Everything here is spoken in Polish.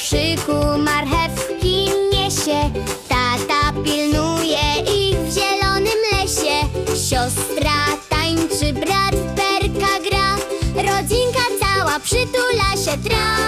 koszyku marchewki niesie. Tata pilnuje ich w zielonym lesie. Siostra tańczy, brat perka gra. Rodzinka cała przytula się tra.